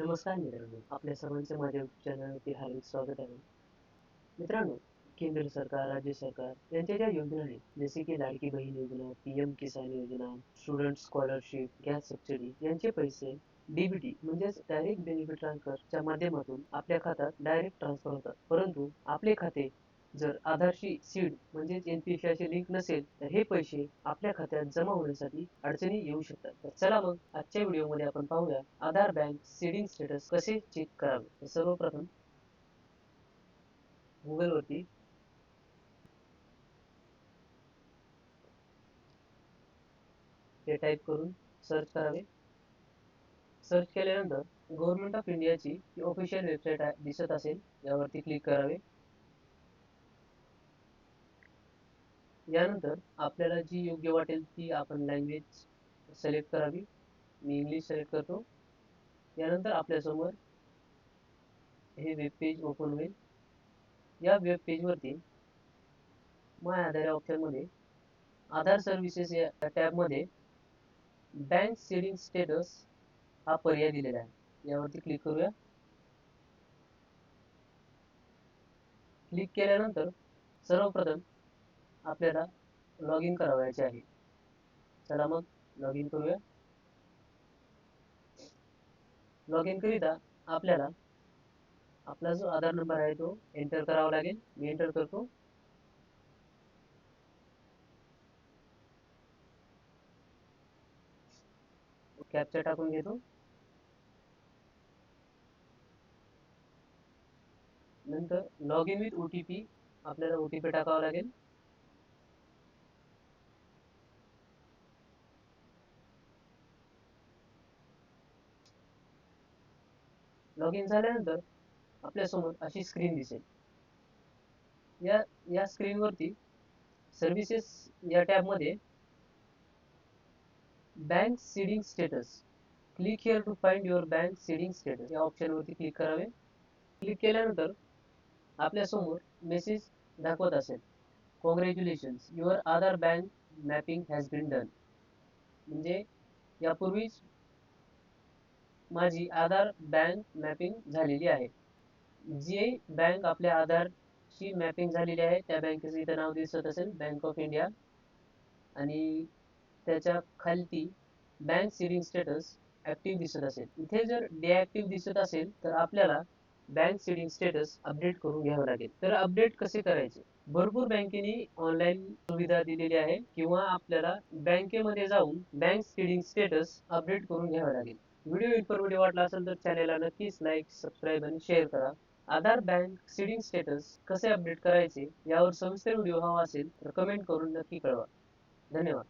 नमस्कार मित्रांनो आपल्या सर्वांचे माझ्या चॅनलवरती हार्दिक स्वागत आहे. मित्रांनो केंद्र सरकार राज्य सरकार यांच्या ज्या योजना आहेत जसे की लाडकी बहीण योजना पी एम किसान योजना स्टुडंट स्कॉलरशिप गॅस सबसिडी यांचे पैसे डीबीटी म्हणजेच डायरेक्ट बेनिफिट ट्रान्सफरच्या माध्यमातून आपल्या खात्यात डायरेक्ट ट्रान्सफर होतात. परंतु आपले खाते जर आधारशी सीड म्हणजेच एनपीएससी लिंक नसेल तर हे पैसे आपल्या खात्यात जमा होण्यासाठी अडचणी येऊ शकतात. तर चला मग आजच्या व्हिडिओमध्ये आपण पाहूया आधार बँक सीडिंग स्टेटस कसे चेक करावे. तर सर्वप्रथम गुगल वरती ते टाईप करून सर्च करावे. सर्च केल्यानंतर गव्हर्नमेंट ऑफ इंडियाची ऑफिशियल वेबसाईट दिसत असेल यावरती क्लिक करावे. यानंतर आपल्याला जी योग्य वाटेल ती आपण लँग्वेज सिलेक्ट करावी. मी इंग्लिश सिलेक्ट करतो. यानंतर आपल्यासमोर हे वेब पेज ओपन होईल. या वेब पेजवरती माय आधार या ऑप्शनमध्ये आधार सर्व्हिसेस या टॅबमध्ये बँक सेडिंग स्टेटस हा पर्याय दिलेला आहे. यावरती क्लिक करूया. क्लिक केल्यानंतर सर्वप्रथम आपल्याला लॉग इन करावायचे आहे. चला मग लॉग इन करूया. लॉग इन करिता आपल्याला आपला जो आधार नंबर आहे तो एंटर करावा लागेल. मी एंटर करतो. कॅप्चा टाकून घेतो. नंतर log in with O T P आपल्याला ओ टी पी टाकावा लागेल. लॉग इन झाल्यानंतर आपल्यासमोर अशी स्क्रीन दिसेल. या या स्क्रीनवरती सर्व्हिसेस या टॅबमध्ये bank seeding status. Click here to find your bank seeding status. या ऑप्शनवरती क्लिक करावे. क्लिक केल्यानंतर आपल्यासमोर मेसेज दाखवत असेल. Congratulations your Aadhaar bank mapping has been done म्हणजे यापूर्वीच माझी आधार बँक मॅपिंग झालेली आहे. जी बँक आपल्या आधारशी मॅपिंग झालेली आहे त्या बँकेचं इथं नाव दिसत असेल बँक ऑफ इंडिया. आणि त्याच्या खालती बँक सेविंग स्टेटस ॲक्टिव्ह दिसत असेल. इथे जर डिॲक्टिव्ह दिसत असेल तर आपल्याला बँक सेविंग स्टेटस अपडेट करून घ्यावं लागेल. तर अपडेट कसे करायचे? भरपूर बँकेने ऑनलाईन सुविधा दिलेली आहे किंवा आपल्याला बँकेमध्ये जाऊन बँक सेविंग स्टेटस अपडेट करून घ्यावं लागेल. व्हिडिओ इन्फॉर्मेटिव्ह वाटला असेल तर चॅनेलला नक्कीच लाईक सबस्क्राईब आणि शेअर करा. आधार बँक सीडिंग स्टेटस कसे अपडेट करायचे यावर सविस्तर व्हिडिओ हवा असेल तर कमेंट करून नक्की कळवा. धन्यवाद.